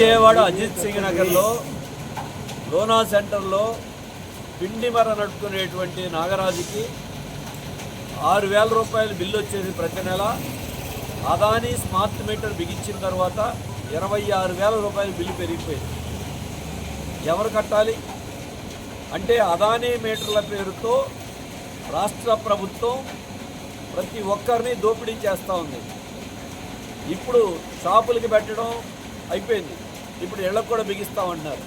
విజయవాడ అజిత్ సింగ్ నగర్లో లోనా సెంటర్లో పిండి మర నడుపుకునేటువంటి నాగరాజుకి ఆరు వేల రూపాయల బిల్లు వచ్చేది ప్రతి నెల. అదానీ స్మార్ట్ మీటర్ బిగించిన తర్వాత ఇరవై ఆరు వేల రూపాయల బిల్లు పెరిగిపోయింది. ఎవరు కట్టాలి? అంటే అదానీ మీటర్ల పేరుతో రాష్ట్ర ప్రభుత్వం ప్రతి ఒక్కరిని దోపిడీ చేస్తూ ఉంది. ఇప్పుడు షాపులకి పెట్టడం అయిపోయింది. ఇప్పుడు ఇళ్ళకు కూడా బిగిస్తామన్నారు.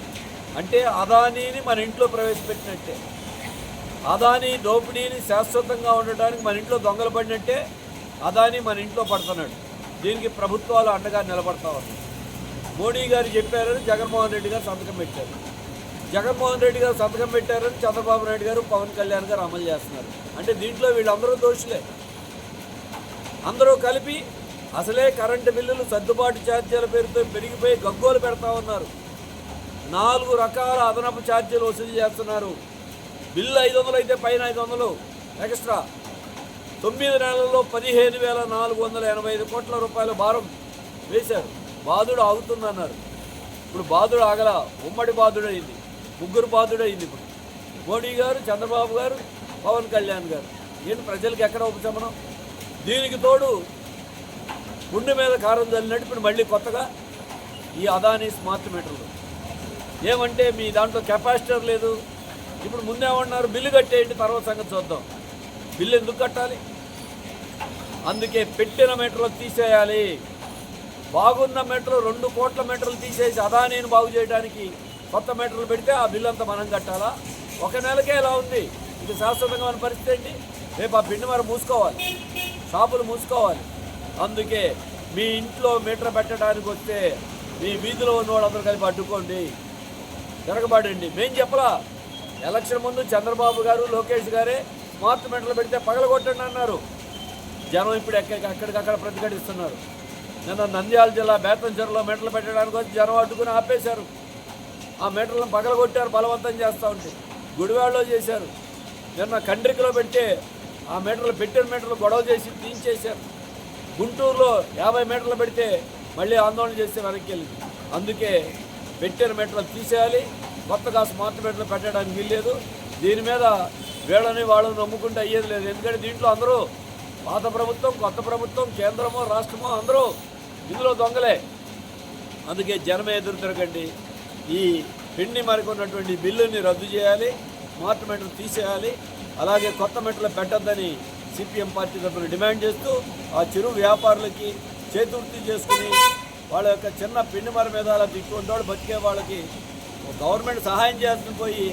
అంటే అదానీని మన ఇంట్లో ప్రవేశపెట్టినట్టే. అదానీ దోపిడీని శాశ్వతంగా ఉండటానికి మన ఇంట్లో దొంగలు పడినట్టే అదానీ మన ఇంట్లో పడుతున్నాడు. దీనికి ప్రభుత్వాలు అండగా నిలబడతా ఉన్నాయి. మోడీ గారు చెప్పారని జగన్మోహన్ రెడ్డి గారు సంతకం పెట్టారు. జగన్మోహన్ రెడ్డి గారు సంతకం పెట్టారని చంద్రబాబు నాయుడు గారు పవన్ కళ్యాణ్ గారు అమలు చేస్తున్నారు. అంటే దీంట్లో వీళ్ళందరూ దోషులే. అందరూ కలిపి అసలే కరెంటు బిల్లులు సర్దుబాటు ఛార్జీల పేరుతో పెరిగిపోయి గగ్గోలు పెడతా ఉన్నారు. నాలుగు రకాల అదనపు ఛార్జీలు వసూలు చేస్తున్నారు. బిల్లు ఐదు వందలు అయితే పైన ఐదు వందలు. ఎక్స్ట్రా తొమ్మిది నెలల్లో పదిహేను వేల నాలుగు వందల ఎనభై ఐదు కోట్ల రూపాయల భారం వేశారు. బాధుడు ఆగుతుందన్నారు. ఇప్పుడు బాధుడు ఆగల. ఉమ్మడి బాధుడైంది. ముగ్గురు బాధుడైంది అయింది ఇప్పుడు. మోడీ గారు చంద్రబాబు గారు పవన్ కళ్యాణ్ గారు. ఏంటి ప్రజలకు ఎక్కడ ఉపశమనం? దీనికి తోడు గుండె మీద కారం చల్లినట్టు ఇప్పుడు మళ్ళీ కొత్తగా ఈ అదానీ స్మార్ట్ మీటర్లు. ఏమంటే మీ దాంట్లో కెపాసిటర్ లేదు. ఇప్పుడు ముందేమన్నారు బిల్లు కట్టేయండి తర్వాత సంగతి చూద్దాం. బిల్లు ఎందుకు కట్టాలి? అందుకే పెట్టిన మీటర్లు తీసేయాలి. బాగున్న మీటర్లు రెండు కోట్ల మీటర్లు తీసేసి అదానీని బాగు చేయడానికి కొత్త మీటర్లు పెడితే ఆ బిల్లు అంతా మనం కట్టాలా? ఒక నెలకే ఇలా ఉంది? ఇది శాశ్వతంగా మన పరిస్థితి ఏంటి? రేపు ఆ పిండి మరి మూసుకోవాలి. షాపులు మూసుకోవాలి. అందుకే మీ ఇంట్లో మీటర్ పెట్టడానికి వస్తే మీ వీధిలో ఉన్న వాళ్ళందరూ కలిపి అడ్డుకోండి. తిరగబాడండి. మేం చెప్పలా ఎలక్షన్ ముందు చంద్రబాబు గారు లోకేష్ గారే స్మార్ట్ మీటర్లు పెడితే పగలగొట్టండి అన్నారు. జనం ఇప్పుడు ఎక్కడికి అక్కడికక్కడ ప్రతిఘటిస్తున్నారు. నిన్న నంద్యాల జిల్లా బేతంచెరులో మీటర్లు పెట్టడానికి వచ్చి జనం అడ్డుకుని ఆపేశారు. ఆ మీటర్లను పగలగొట్టారు బలవంతం చేస్తూ ఉంటే. గుడివాడలో చేశారు. నిన్న కండ్రికలో పెడితే ఆ మీటర్లు పెట్టిన మీటర్లు గొడవ చేసి తీయించేశారు గుంటూరులో యాభై మీటర్లు పెడితే మళ్ళీ ఆందోళన చేస్తే వెనక్కి వెళ్ళింది అందుకే పెట్టిన మీటర్లు తీసేయాలి. కొత్తగా స్మార్ట్ మీటర్లు పెట్టడానికి వీల్లేదు. దీని మీద వీళ్ళని వాళ్ళని నమ్ముకుంటే అయ్యేది లేదు. ఎందుకంటే దీంట్లో అందరూ పాత ప్రభుత్వం కొత్త ప్రభుత్వం కేంద్రమో రాష్ట్రమో అందరూ ఇందులో దొంగలే. అందుకే జనమే ఎదురు తిరగండి ఈ పిండి మరికొన్నటువంటి బిల్లుని రద్దు చేయాలి. స్మార్ట్ మీటర్లు తీసేయాలి. అలాగే కొత్త మీటర్లు పెట్టద్దని సిపిఎం పార్టీ తరఫున డిమాండ్ చేస్తూ ఆ చిరు వ్యాపారులకి చేతుర్తి చేసుకుని వాళ్ళ యొక్క చిన్న పిండిమర మీద అలా తిట్టుకుంటాడు బతికే వాళ్ళకి గవర్నమెంట్ సహాయం చేయాల్సిన పోయి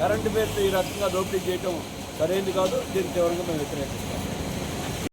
కరెంటు పేరుతో ఈ రకంగా దోపిడీ చేయటం సరైనది కాదు. దీనికి తీవ్రంగా మేము వ్యతిరేకిస్తాం.